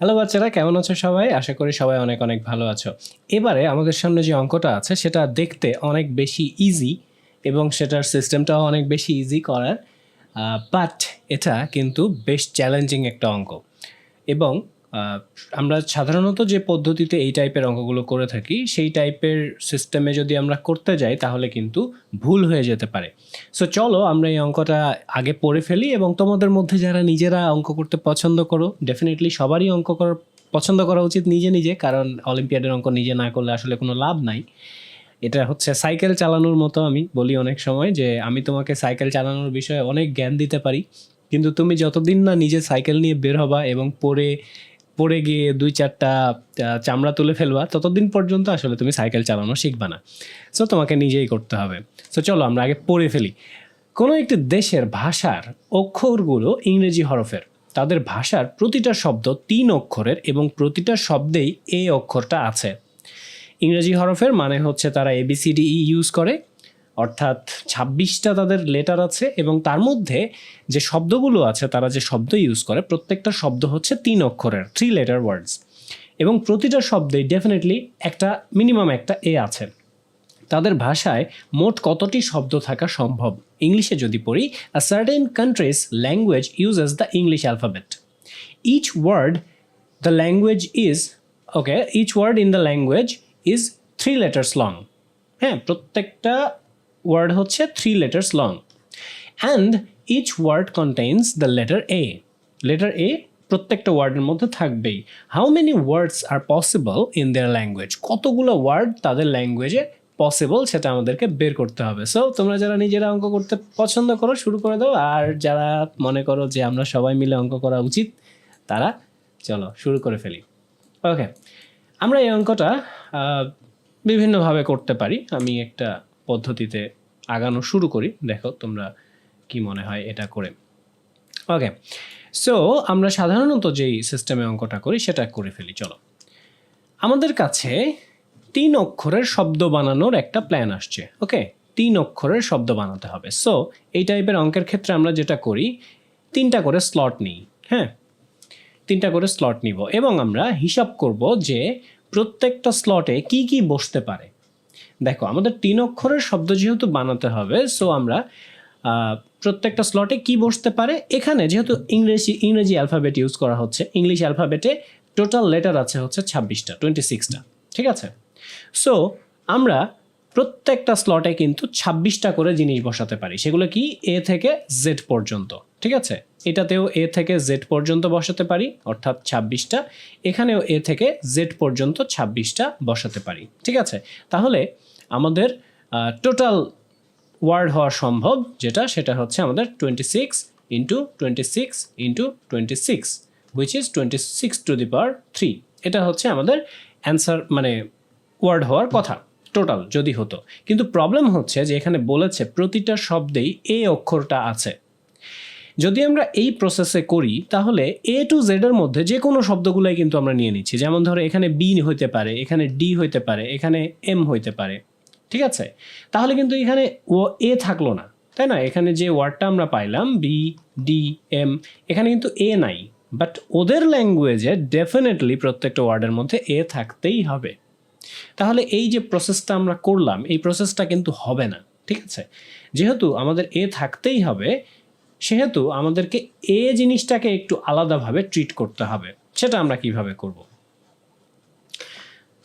Hello বাচ্চারা, কেমন আছো সবাই? আশা করি সবাই অনেক অনেক ভালো আছো। এবারে আমাদের সামনে যে অঙ্কটা আছে, সেটা দেখতে অনেক বেশি ইজি এবং সেটার সিস্টেমটাও অনেক বেশি ইজি করার বাট এটা কিন্তু বেশ চ্যালেঞ্জিং একটা অঙ্ক। এবং আমরা সাধারণত যে পদ্ধতিতে এই টাইপের অঙ্কগুলো করে থাকি, সেই টাইপের সিস্টেমে যদি আমরা করতে যাই, তাহলে কিন্তু ভুল হয়ে যেতে পারে। সো চলো আমরা এই অঙ্কটা আগে পড়ে ফেলি এবং তোমাদের মধ্যে যারা নিজেরা অঙ্ক করতে পছন্দ করো ডেফিনেটলি সবারই অঙ্ক করার, পছন্দ করা উচিত নিজে নিজে, কারণ অলিম্পিয়াডের অঙ্ক নিজে না করলে আসলে কোনো লাভ নাই। এটা হচ্ছে সাইকেল চালানোর মতো আমি বলি অনেক সময় যে আমি তোমাকে সাইকেল চালানোর বিষয়ে অনেক জ্ঞান দিতে পারি, কিন্তু তুমি যতদিন না নিজে সাইকেল নিয়ে বের হবা এবং পরে পড়ে গিয়ে দুই চারটা চামড়া তুলে ফেলবা, ততদিন পর্যন্ত আসলে তুমি সাইকেল চালানো শিখবা না। সো তোমাকে নিজেই করতে হবে। সো চলো আমরা আগে পড়ে ফেলি। কোনো একটি দেশের ভাষার অক্ষরগুলো ইংরেজি হরফের। তাদের ভাষার প্রতিটা শব্দ তিন অক্ষরের এবং প্রতিটা শব্দেই এ অক্ষরটা আছে। ইংরেজি হরফের মানে হচ্ছে তারা এবিসিডি ইউজ করে। অর্থাৎ ছাব্বিশটা তাদের লেটার আছে এবং তার মধ্যে যে শব্দগুলো আছে, তারা যে শব্দ ইউজ করে, প্রত্যেকটা শব্দ হচ্ছে তিন অক্ষরের থ্রি লেটার ওয়ার্ডস এবং প্রতিটা শব্দেই ডেফিনেটলি একটা মিনিমাম একটা এ আছে। তাদের ভাষায় মোট কতটি শব্দ থাকা সম্ভব? ইংলিশে যদি পড়ি a certain country's language uses the English alphabet each word the language is okay each word in the language is three letters long হ্যাঁ প্রত্যেকটা ওয়ার্ড হচ্ছে three letters long and each word contains the letter A letter A প্রত্যেকটা ওয়ার্ডের মধ্যে থাকবেই। How many words are possible in their language কতগুলো word তাদের ল্যাঙ্গুয়েজে পসিবল সেটা আমাদেরকে বের করতে হবে। সো তোমরা যারা নিজেরা অঙ্ক করতে পছন্দ করো, শুরু করে দাও। আর যারা মনে করো যে আমরা সবাই মিলে অঙ্ক করা উচিত, তারা চলো শুরু করে ফেলি। ওকে আমরা এই অঙ্কটা বিভিন্নভাবে করতে পারি। আমি একটা পদ্ধতিতে আগানো শুরু করি। দেখো তোমরা কি মনে হয় এটা করে। ওকে সো আমরা সাধারণত যেই সিস্টেমে অঙ্কটা করি সেটা করে ফেলি, চলো। আমাদের কাছে তিন অক্ষরের শব্দ বানানোর একটা প্ল্যান আসছে ওকে তিন অক্ষরের শব্দ বানাতে হবে। সো এই টাইপের অঙ্কের ক্ষেত্রে আমরা যেটা করি, তিনটা করে স্লট নিই হ্যাঁ? তিনটা করে স্লট নিব এবং আমরা হিসাব করব যে প্রত্যেকটা স্লটে কি কি বসতে পারে। দেখো, আমাদের তিন অক্ষরের শব্দ যেহেতু বানাতে হবে সো আমরা প্রত্যেকটা স্লটে কি বসতে পারে? এখানে যেহেতু ইংরেজি ইংরেজি অ্যালফাবেট ইউজ করা হচ্ছে ইংলিশ অ্যালফাবেটে টোটাল লেটার আছে হচ্ছে ছাব্বিশটা টোয়েন্টি সিক্সটা ঠিক আছে? সো আমরা প্রত্যেকটা স্লটে কিন্তু ছাব্বিশটা করে জিনিস বসাতে পারি। সেগুলো কি? এ থেকে জেড পর্যন্ত, ঠিক আছে? এটাতেও এ থেকে জেড পর্যন্ত বসাতে পারি, অর্থাৎ ছাব্বিশটা। এখানেও এ থেকে জেড পর্যন্ত ছাব্বিশটা বসাতে পারি, ঠিক আছে? তাহলে আমাদের টোটাল ওয়ার্ড হওয়া সম্ভব, যেটা, সেটা হচ্ছে আমাদের twenty six into twenty six into twenty six which is twenty six to the power three এটা হচ্ছে আমাদের অ্যান্সার মানে ওয়ার্ড হওয়ার কথা। টোটাল যদি হতো। কিন্তু প্রবলেম হচ্ছে যে এখানে বলেছে প্রতিটা শব্দেই এ অক্ষরটা আছে। যদি আমরা এই প্রসেসে করি, তাহলে এ টু জেডের মধ্যে যে কোনো শব্দগুলোই কিন্তু আমরা নিয়ে নিচ্ছি। যেমন ধরো এখানে বি হইতে পারে, এখানে ডি হইতে পারে, এখানে এম হইতে পারে। ঠিক আছে? তাহলে কিন্তু এখানে ও এ থাকল না। তাই না? এখানে যে ওয়ার্ডটা আমরা পাইলাম বি ডি এম এখানে কিন্তু এ নাই। বাট ওদের ল্যাঙ্গুয়েজে ডেফিনেটলি প্রত্যেকটা ওয়ার্ডের মধ্যে এ থাকতেই হবে। তাহলে এই যে প্রসেসটা আমরা করলাম, এই প্রসেসটা কিন্তু হবে না, ঠিক আছে? যেহেতু আমাদের এ থাকতেই হবে, সেহেতু আমাদেরকে এ জিনিসটাকে একটু আলাদাভাবে ট্রিট করতে হবে। সেটা আমরা কীভাবে করব?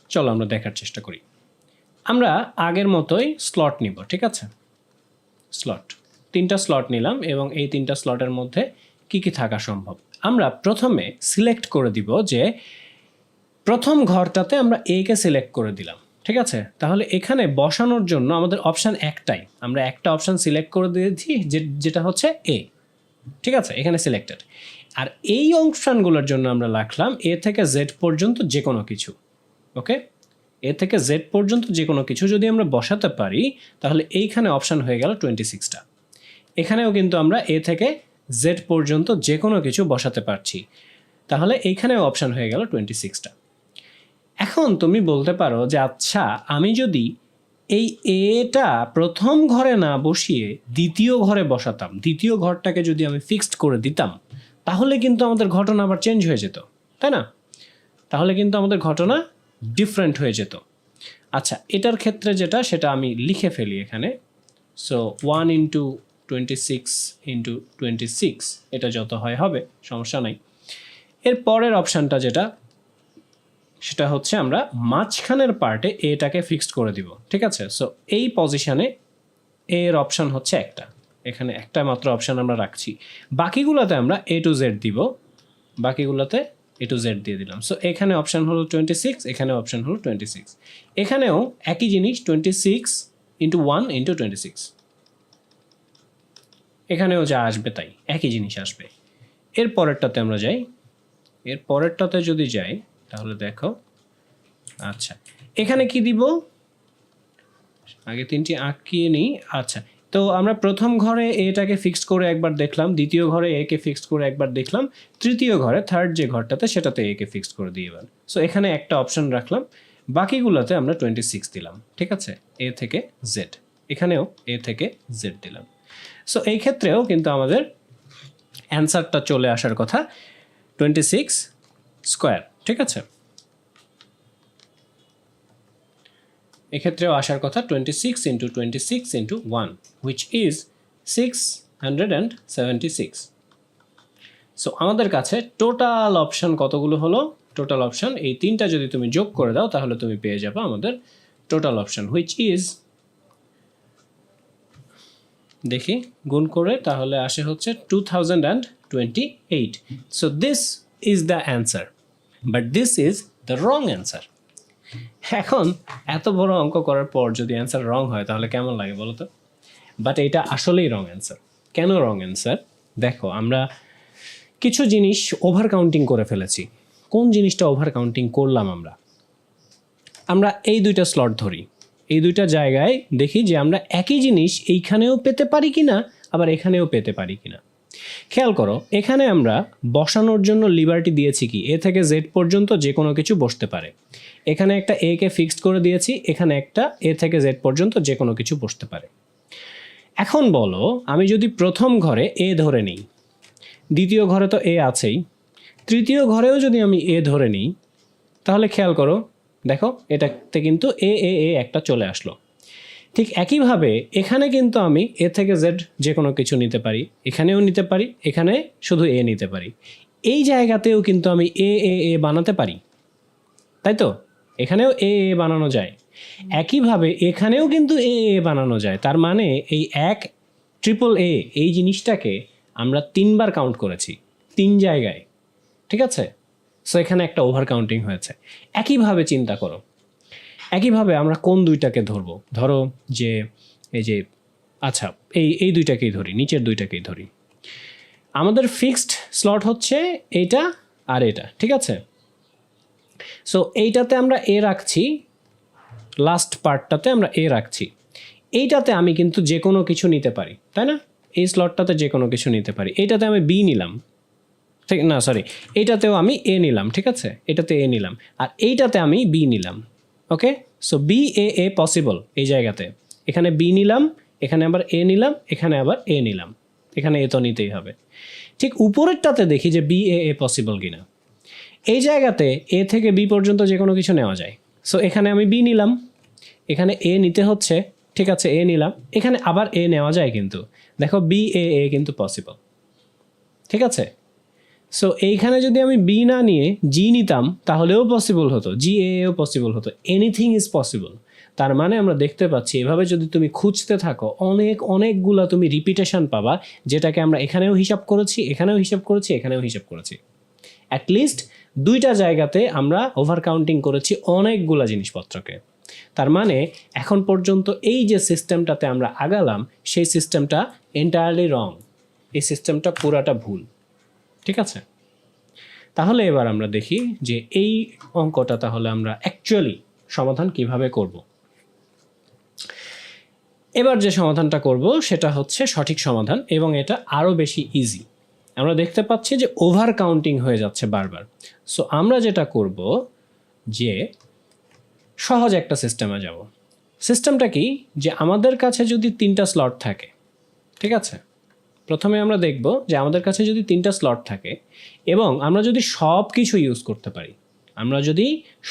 চলো আমরা দেখার চেষ্টা করি। আমরা আগের মতোই স্লট নিব, ঠিক আছে? স্লট তিনটা স্লট নিলাম এবং এই তিনটা স্লটের মধ্যে কি কি থাকা সম্ভব? আমরা প্রথমে সিলেক্ট করে দিব যে প্রথম ঘরটাতে আমরা এ কে সিলেক্ট করে দিলাম, ঠিক আছে? তাহলে এখানে বসানোর জন্য আমাদের অপশান একটাই। আমরা একটা অপশান সিলেক্ট করে দিয়েছি, যে- যেটা হচ্ছে এ ঠিক আছে? এখানে সিলেক্টেড আর এই অপশানগুলোর জন্য আমরা রাখলাম এ থেকে জেড পর্যন্ত যে কোনো কিছু ওকে এ থেকে জেড পর্যন্ত যে কোনো কিছু যদি আমরা বসাতে পারি, তাহলে এইখানে অপশান হয়ে গেল টোয়েন্টি সিক্সটা এখানেও কিন্তু আমরা এ থেকে জেড পর্যন্ত যে কোনো কিছু বসাতে পারছি। তাহলে এইখানেও অপশান হয়ে গেল টোয়েন্টি সিক্সটা এখন তুমি বলতে পারো যে আচ্ছা আমি যদি এই এটা প্রথম ঘরে না বসিয়ে দ্বিতীয় ঘরে বসাতাম, দ্বিতীয় ঘরটাকে যদি আমি ফিক্সড করে দিতাম, তাহলে কিন্তু আমাদের ঘটনা আবার চেঞ্জ হয়ে যেত, তাই না? তাহলে কিন্তু আমাদের ঘটনা ডিফারেন্ট হয়ে যেত। আচ্ছা এটার ক্ষেত্রে যেটা, সেটা আমি লিখে ফেলি এখানে। So one into twenty six into twenty six এটা যত হয় হবে, সমস্যা নাই। এর পরের অপশানটা যেটা সেটা হচ্ছে আমরা মাঝখানের পার্টে এটাকে ফিক্সড করে দিব, ঠিক আছে? সো এই পজিশনে এর অপশান হচ্ছে একটা। এখানে একটা মাত্র অপশান আমরা রাখছি। বাকিগুলোতে আমরা এ টু জেড দিব। বাকিগুলোতে এ টু জেড দিয়ে দিলাম। সো এখানে অপশান হলো টোয়েন্টি সিক্স এখানে অপশান হলো টোয়েন্টি সিক্স এখানেও একই জিনিস twenty six into one into twenty six এখানেও যা আসবে তাই, একই জিনিস আসবে। এর পরেরটাতে আমরা যাই। এর পরেরটাতে যদি যাই তাহলে দেখো। আচ্ছা। এখানে কি দিব? আগে তিনটি আঁকিয়ে নিই। আচ্ছা। তো আমরা প্রথম ঘরে এটাকে ফিক্সড করে একবার দেখলাম দ্বিতীয় ঘরে একে ফিক্সড করে একবার দেখলাম তৃতীয় ঘরে থার্ড যে ঘরটাতে সেটাতে একে ফিক্সড করে দিয়ে এবার। সো এখানে একটা অপশন রাখলাম। বাকিগুলোতে আমরা টোয়েন্টি সিক্স দিলাম ঠিক আছে? এ থেকে জেড এখানেও এ থেকে জেড দিলাম। সো এই ক্ষেত্রেও কিন্তু আমাদের অ্যান্সারটা চলে আসার কথা। টোয়েন্টি সিক্স স্কোয়ার ঠিক আছে। এক্ষেত্রেও আসার কথা twenty six into twenty six into one which is six hundred and seventy six so আমাদের কাছে টোটাল অপশন কতগুলো হলো? টোটাল অপশন এই তিনটা যদি তুমি যোগ করে দাও, তাহলে তুমি পেয়ে যাবে আমাদের টোটাল অপশন হুইচ ইজ দেখি, গুণ করে, তাহলে আসে হচ্ছে two thousand and twenty eight so this is the answer but this is the wrong answer এখন এত বড় অঙ্ক করার পর যদি অ্যান্সার রং হয়, তাহলে কেমন লাগে বলো তো? বাট এটা আসলেই রং অ্যান্সার কেন রং অ্যান্সার দেখো, আমরা কিছু জিনিস ওভার কাউন্টিং করে ফেলেছি। কোন জিনিসটা ওভার কাউন্টিং করলাম আমরা? আমরা এই দুইটা স্লট ধরি। এই দুইটা জায়গায় দেখি যে আমরা একই জিনিস এইখানেও পেতে পারি কি না আবার এখানেও পেতে পারি কি না খেয়াল করো, এখানে আমরা বসানোর জন্য লিবার্টি দিয়েছি কি? এ থেকে জেড পর্যন্ত যে কোনো কিছু বসতে পারে। এখানে একটা এ কে ফিক্সড করে দিয়েছি, এখানে একটা এ থেকে জেড পর্যন্ত যে কোনো কিছু বসতে পারে। এখন বলো, আমি যদি প্রথম ঘরে এ ধরে নিই, দ্বিতীয় ঘরে তো এ আছেই, তৃতীয় ঘরেও যদি আমি এ ধরে নিই, তাহলে খেয়াল করো, দেখো, এটাতে কিন্তু এ এ এ একটা চলে আসলো। ঠিক একইভাবে এখানে কিন্তু আমি এ থেকে জেড যে কোনো কিছু নিতে পারি, এখানেও নিতে পারি, এখানে শুধু এ নিতে পারি। এই জায়গাতেও কিন্তু আমি এ এ এ বানাতে পারি। তাই তো? এখানেও এ এ বানানো যায়। একইভাবে এখানেও কিন্তু এ এ বানানো যায়। তার মানে এই এক ট্রিপল এ এই জিনিসটাকে আমরা তিনবার কাউন্ট করেছি, তিন জায়গায়। ঠিক আছে? সো এখানে একটা ওভার কাউন্টিং হয়েছে। একইভাবে চিন্তা করো। একইভাবে আমরা কোন দুইটাকে ধরবো? ধরো যে, এই যে আচ্ছা এই এই দুইটাকেই ধরি, নিচের দুইটাকেই ধরি। আমাদের ফিক্সড স্লট হচ্ছে এইটা আর এটা, ঠিক আছে? সো এইটাতে আমরা এ রাখছি লাস্ট পার্টটাতে আমরা এ রাখছি। এইটাতে আমি কিন্তু যে কোনো কিছু নিতে পারি, তাই না? এই স্লটটাতে যে কোনো কিছু নিতে পারি। এইটাতে আমি বি নিলাম, ঠিক, না সরি এইটাতেও আমি এ নিলাম, ঠিক আছে? এটাতে এ নিলাম, আর এইটাতে আমি বি নিলাম। Okay so B A A possible এই জায়গাতে। এখানে বি নিলাম, এখানে আবার এ নিলাম, এখানে আবার এ নিলাম। এখানে এ তো নিতেই হবে। ঠিক উপরেরটাতে দেখি যে বি এ এ পসিবল কিনা। এই জায়গাতে এ থেকে বি পর্যন্ত যে কোনো কিছু নেওয়া যায়। সো এখানে আমি বি নিলাম। এখানে এ নিতে হচ্ছে। ঠিক আছে এ নিলাম। এখানে আবার এ নেওয়া যায় কিন্তু। দেখো বি এ এ কিন্তু পসিবল ঠিক আছে? সো এইখানে যদি আমি বি না নিয়ে জি নিতাম, তাহলেও পসিবল হতো। জি এও পসিবল হতো। এনিথিং ইজ পসিবল তার মানে আমরা দেখতে পাচ্ছি, এভাবে যদি তুমি খুঁজতে থাকো, অনেক, অনেকগুলা তুমি রিপিটেশন পাবা, যেটাকে আমরা এখানেও হিসাব করেছি, এখানেও হিসাব করেছি, এখানেও হিসাব করেছি। অ্যাটলিস্ট দুইটা জায়গাতে আমরা ওভার কাউন্টিং করেছি অনেকগুলা জিনিসপত্রকে। তার মানে এখন পর্যন্ত এই যে সিস্টেমটাতে আমরা আগালাম, সেই সিস্টেমটা এন্টায়ারলি রং এই সিস্টেমটা পুরাটা ভুল। ঠিক আছে? তাহলে এবার আমরা দেখি যে এই অঙ্কটা তাহলে আমরা অ্যাকচুয়ালি সমাধান কীভাবে করব। এবার যে সমাধানটা করব সেটা হচ্ছে সঠিক সমাধান এবং এটা আরও বেশি ইজি আমরা দেখতে পাচ্ছি যে ওভার কাউন্টিং হয়ে যাচ্ছে বারবার। সো আমরা যেটা করব যে সহজ একটা সিস্টেমে যাব। সিস্টেমটা কি? যে আমাদের কাছে যদি তিনটা স্লট থাকে, ঠিক আছে? প্রথমে আমরা দেখব যে আমাদের কাছে যদি তিনটা স্লট থাকে এবং আমরা যদি সব কিছু ইউজ করতে পারি, আমরা যদি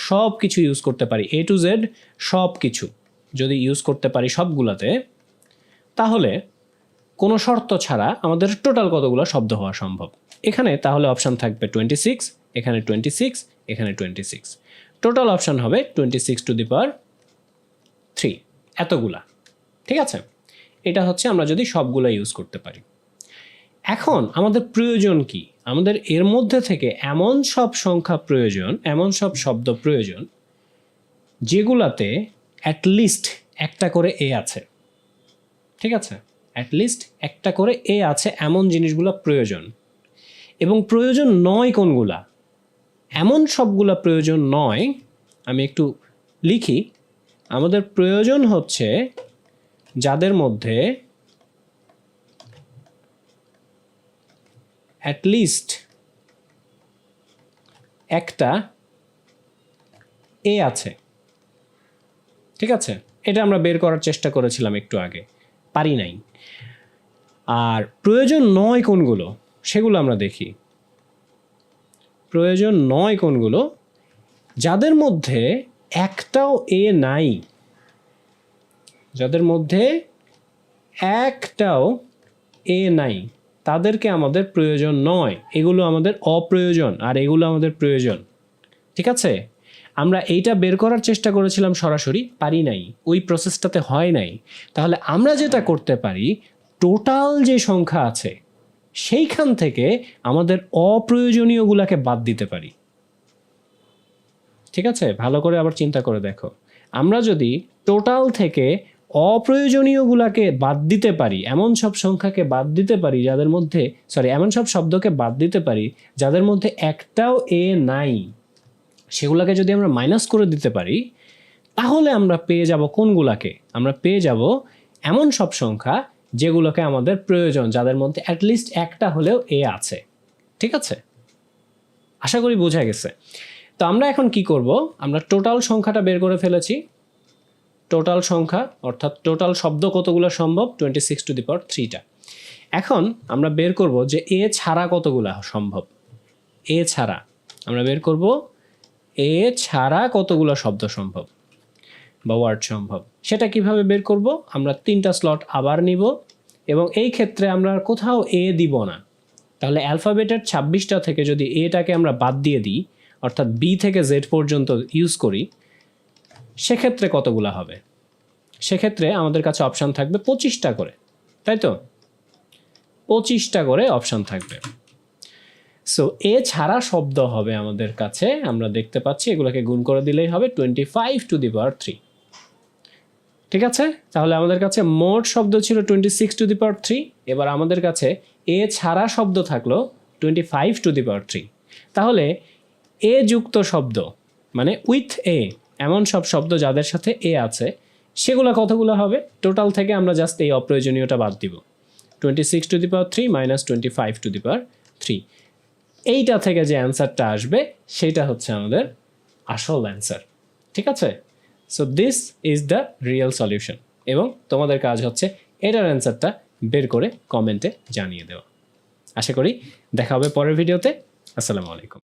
সব কিছু ইউজ করতে পারি এ টু জেড সব কিছু যদি ইউজ করতে পারি সবগুলাতে, তাহলে কোনো শর্ত ছাড়া আমাদের টোটাল কতগুলো শব্দ হওয়া সম্ভব? এখানে তাহলে অপশান থাকবে টোয়েন্টি সিক্স এখানে টোয়েন্টি সিক্স এখানে টোয়েন্টি সিক্স টোটাল অপশান হবে twenty six to the power three এতগুলা। ঠিক আছে? এটা হচ্ছে আমরা যদি সবগুলো ইউজ করতে পারি। এখন আমাদের প্রয়োজন কি? আমাদের এর মধ্যে থেকে এমন সব সংখ্যা প্রয়োজন, এমন সব শব্দ প্রয়োজন, যেগুলাতে অ্যাটলিস্ট একটা করে এ আছে। ঠিক আছে? অ্যাটলিস্ট একটা করে এ আছে এমন জিনিসগুলো প্রয়োজন। এবং প্রয়োজন নয় কোনগুলা? এমন সবগুলা প্রয়োজন নয়, আমি একটু লিখি। আমাদের প্রয়োজন হচ্ছে যাদের মধ্যে অ্যাটলিস্ট একটা এ আছে। ঠিক আছে? এটা আমরা বের করার চেষ্টা করেছিলাম একটু আগে। পারি নাই। আর প্রয়োজন নয় কোনগুলো, সেগুলো আমরা দেখি। প্রয়োজন নয় কোনগুলো, যাদের মধ্যে একটাও এ নাই, যাদের মধ্যে একটাও এ নাই। তাদেরকে আমাদের প্রয়োজন নয়। এগুলো আমাদের অপ্রয়োজন আর এগুলো আমাদের প্রয়োজন। ঠিক আছে? আমরা এইটা বের করার চেষ্টা করেছিলাম সরাসরি, পারি নাই। ওই প্রসেসটাতে হয় নাই। তাহলে আমরা যেটা করতে পারি টোটাল যে সংখ্যা আছে, সেইখান থেকে আমাদের অপ্রয়োজনীয়গুলোকে বাদ দিতে পারি। ঠিক আছে? ভালো করে আবার চিন্তা করে দেখো। আমরা যদি টোটাল থেকে অপ্রয়োজনীয়গুলোকে বাদ দিতে পারি, এমন সব সংখ্যাকে বাদ দিতে পারি যাদের মধ্যে সরি এমন সব শব্দকে বাদ দিতে পারি যাদের মধ্যে একটাও এ নাই। সেগুলোকে যদি আমরা মাইনাস করে দিতে পারি, তাহলে আমরা পেয়ে যাব কোনগুলাকে? আমরা পেয়ে যাব এমন সব সংখ্যা যেগুলোকে আমাদের প্রয়োজন, যাদের মধ্যে অ্যাটলিস্ট একটা হলেও এ আছে। ঠিক আছে? আশা করি বোঝা গেছে। তো আমরা এখন কি করব? আমরা টোটাল সংখ্যাটা বের করে ফেলেছি। টোটাল সংখ্যা, অর্থাৎ টোটাল শব্দ কতগুলো সম্ভব? Twenty six to the power থ্রিটা এখন আমরা বের করব যে এ ছাড়া কতগুলা সম্ভব? এ ছাড়া। আমরা বের করব, এ ছাড়া কতগুলো শব্দ সম্ভব বা ওয়ার্ড সম্ভব? সেটা কীভাবে বের করব? আমরা তিনটা স্লট আবার নিব এবং এই ক্ষেত্রে আমরা কোথাও এ দিব না। তাহলে অ্যালফাবেটের ছাব্বিশটা থেকে যদি এটাকে আমরা বাদ দিয়ে দিই, অর্থাৎ বি থেকে জেড পর্যন্ত ইউজ করি সেক্ষেত্রে কতগুলো হবে? সেক্ষেত্রে আমাদের কাছে অপশান থাকবে পঁচিশটা করে, তাই তো? পঁচিশটা করে অপশান থাকবে। সো এ ছাড়া শব্দ হবে আমাদের কাছে, আমরা দেখতে পাচ্ছি এগুলোকে গুণ করে দিলেই হবে twenty five to the power three ঠিক আছে? তাহলে আমাদের কাছে মোট শব্দ ছিল twenty six to the power three এবার আমাদের কাছে এ ছাড়া শব্দ থাকল twenty five to the power three তাহলে এ যুক্ত শব্দ মানে উইথ এ এমন সব শব্দ যাদের সাথে এ আছে, সেগুলো কতগুলো হবে? টোটাল থেকে আমরা জাস্ট এই অপ্রয়োজনীয়টা বাদ দিব। Twenty six to the power three minus twenty five to the power three এইটা থেকে যে অ্যান্সারটা আসবে, সেটা হচ্ছে আমাদের আসল অ্যান্সার ঠিক আছে? So this is the real solution এবং তোমাদের কাজ হচ্ছে এটার অ্যান্সারটা বের করে কমেন্টে জানিয়ে দেওয়া। আশা করি দেখা হবে পরের ভিডিওতে আসসালামু আলাইকুম।